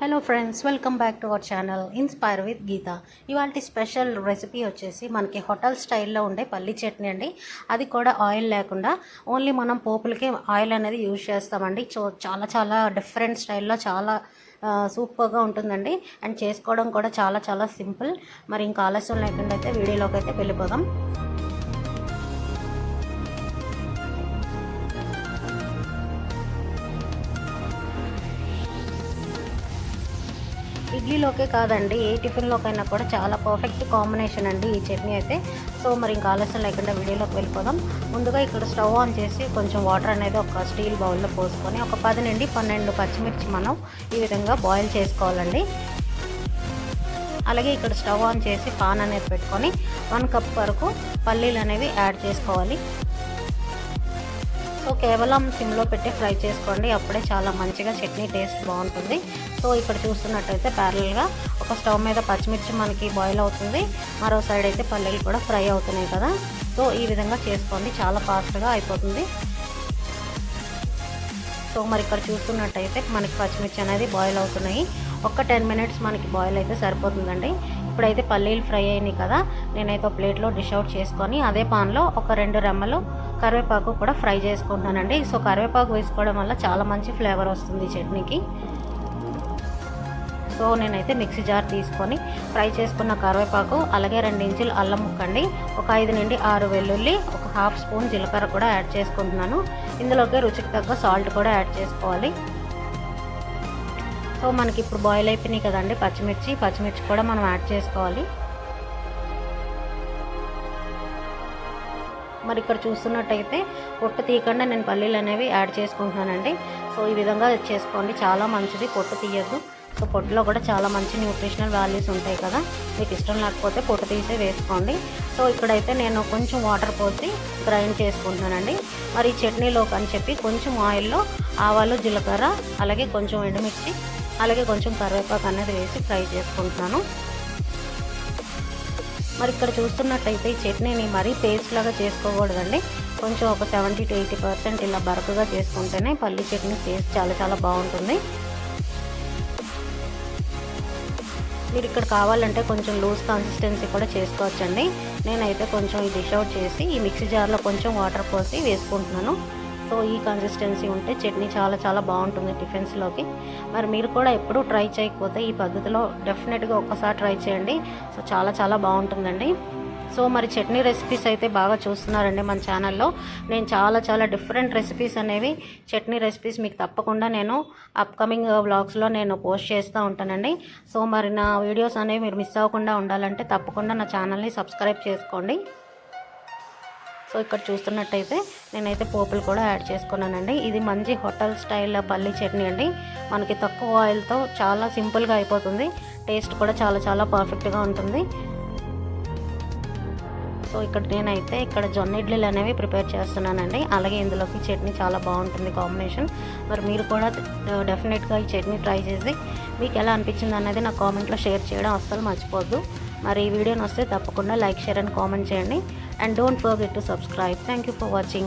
Hello friends welcome back to our channel inspire with Geetha ఇవాళ special recipe వచ్చేసి మనకి hotel స్టైల్లో ఉండే పల్లి చట్నీ అండి. అది కూడా ఆయిల్ లేకుండా ఓన్లీ మనం పోపులకే ఆయిల్ అనేది యూజ్ చేస్తామండి. సో చాలా చాలా డిఫరెంట్ స్టైల్లో చాలా సూపర్గా ఉంటుందండి. అండ్ చేసుకోవడం కూడా చాలా చాలా సింపుల్ మరి ఇంకా ఆలస్యం లేకుండా అయితే వీడియోలోకి అయితే వెళ్ళిపోదాం. ఇడ్లీలోకే కాదండి ఏ టిఫిన్లోకైనా కూడా చాలా పర్ఫెక్ట్ కాంబినేషన్ అండి ఈ చట్నీ అయితే. సో మరి ఇంకా ఆలస్యం లేకుండా వీడియోలోకి వెళ్ళిపోదాం. ముందుగా ఇక్కడ స్టవ్ ఆన్ చేసి కొంచెం వాటర్ అనేది ఒక స్టీల్ బౌల్లో పోసుకొని ఒక పది నుండి పన్నెండు పచ్చిమిర్చి మనం ఈ విధంగా బాయిల్ చేసుకోవాలండి. అలాగే ఇక్కడ స్టవ్ ఆన్ చేసి పాన్ అనేది పెట్టుకొని వన్ కప్ వరకు పల్లీలు అనేవి యాడ్ చేసుకోవాలి. సో కేవలం సిమ్లో పెట్టి ఫ్రై చేసుకోండి. అప్పుడే చాలా మంచిగా చట్నీ టేస్ట్ బాగుంటుంది. సో ఇక్కడ చూస్తున్నట్టయితే ప్యారల్గా ఒక స్టవ్ మీద పచ్చిమిర్చి మనకి బాయిల్ అవుతుంది. మరో సైడ్ అయితే పల్లీలు కూడా ఫ్రై అవుతున్నాయి కదా. సో ఈ విధంగా చేసుకోండి. చాలా ఫాస్ట్గా అయిపోతుంది. సో మరి ఇక్కడ చూస్తున్నట్టయితే మనకి పచ్చిమిర్చి అనేది బాయిల్ అవుతున్నాయి. ఒక టెన్ మినిట్స్ మనకి బాయిల్ అయితే సరిపోతుందండి. ఇప్పుడైతే పల్లీలు ఫ్రై అయినాయి కదా. నేనైతే ఒక ప్లేట్లో డిష్ అవుట్ చేసుకొని అదే పాన్లో ఒక రెండు రెమ్మలు కరివేపాకు కూడా ఫ్రై చేసుకుంటున్నానండి. సో కరివేపాకు వేసుకోవడం వల్ల చాలా మంచి ఫ్లేవర్ వస్తుంది చట్నీకి. సో నేనైతే మిక్సీ జార్ తీసుకొని ఫ్రై చేసుకున్న కరివేపాకు అలాగే రెండు ఇంచులు అల్లం ముక్కండి ఒక ఐదు నుండి ఆరు వెల్లుల్లి ఒక హాఫ్ స్పూన్ జీలకర్ర కూడా యాడ్ చేసుకుంటున్నాను. ఇందులోకి రుచికి తగ్గ సాల్ట్ కూడా యాడ్ చేసుకోవాలి. సో మనకి ఇప్పుడు బాయిల్ అయిపోయినాయి కదండి పచ్చిమిర్చి పచ్చిమిర్చి కూడా మనం యాడ్ చేసుకోవాలి. మరి ఇక్కడ చూస్తున్నట్టయితే పొట్టు తీయకుండా నేను పల్లీలు అనేవి యాడ్ చేసుకుంటున్నానండి. సో ఈ విధంగా చేసుకోండి. చాలా మంచిది. పొట్టు తీయద్దు. సో పొట్టులో కూడా చాలా మంచి న్యూట్రిషనల్ వాల్యూస్ ఉంటాయి కదా. మీకు ఇష్టం లేకపోతే పొట్టు తీసే వేసుకోండి. సో ఇక్కడైతే నేను కొంచెం వాటర్ పోసి గ్రైండ్ చేసుకుంటున్నానండి. మరి ఈ చట్నీలోకి అని చెప్పి కొంచెం ఆయిల్లో ఆవాలు జీలకర్ర అలాగే కొంచెం ఎండుమిర్చి అలాగే కొంచెం కరివేపాకు అనేది వేసి ఫ్రై చేసుకుంటున్నాను. మరి ఇక్కడ చూస్తున్నట్టయితే ఈ చట్నీని మరీ పేస్ట్ లాగా చేసుకోకూడదండి. కొంచెం ఒక సెవెంటీ టు ఎయిటీ పర్సెంట్ ఇలా బరకగా చేసుకుంటేనే పల్లి చట్నీ టేస్ట్ చాలా చాలా బాగుంటుంది. మీరు ఇక్కడ కావాలంటే కొంచెం లూజ్ కన్సిస్టెన్సీ కూడా చేసుకోవచ్చండి. నేనైతే కొంచెం ఈ డిష్ అవుట్ చేసి ఈ మిక్సీ జార్లో కొంచెం వాటర్ పోసి వేసుకుంటున్నాను. సో ఈ కన్సిస్టెన్సీ ఉంటే చట్నీ చాలా చాలా బాగుంటుంది టిఫిన్స్లోకి. మరి మీరు కూడా ఎప్పుడూ ట్రై చేయకపోతే ఈ పద్ధతిలో డెఫినెట్గా ఒక్కసారి ట్రై చేయండి. సో చాలా చాలా బాగుంటుందండి. సో మరి చట్నీ రెసిపీస్ అయితే బాగా చూస్తున్నారండి మన ఛానల్లో. నేను చాలా చాలా డిఫరెంట్ రెసిపీస్ అనేవి చట్నీ రెసిపీస్ మీకు తప్పకుండా నేను అప్కమింగ్ బ్లాగ్స్లో నేను పోస్ట్ చేస్తూ ఉంటానండి. సో మరి నా వీడియోస్ అనేవి మీరు మిస్ అవ్వకుండా ఉండాలంటే తప్పకుండా నా ఛానల్ని సబ్స్క్రైబ్ చేసుకోండి. సో ఇక్కడ చూస్తున్నట్టయితే నేనైతే పోపులు కూడా యాడ్ చేసుకున్నానండి. ఇది మంచి హోటల్ స్టైల్ పల్లి చట్నీ అండి. మనకి తక్కువ ఆయిల్తో చాలా సింపుల్గా అయిపోతుంది. టేస్ట్ కూడా చాలా చాలా పర్ఫెక్ట్గా ఉంటుంది. సో ఇక్కడ నేనైతే ఇక్కడ జొన్న ఇడ్లీలు అనేవి ప్రిపేర్ చేస్తున్నానండి. అలాగే ఇందులోకి చట్నీ చాలా బాగుంటుంది కాంబినేషన్. మరి మీరు కూడా డెఫినెట్గా ఈ చట్నీ ట్రై చేసి మీకు ఎలా అనిపించింది అనేది నా కామెంట్లో షేర్ చేయడం అస్సలు మర్చిపోద్దు. మరి ఈ వీడియోని వస్తే తప్పకుండా లైక్ షేర్ అండ్ కామెంట్ చేయండి. and don't forget to subscribe. Thank you for watching.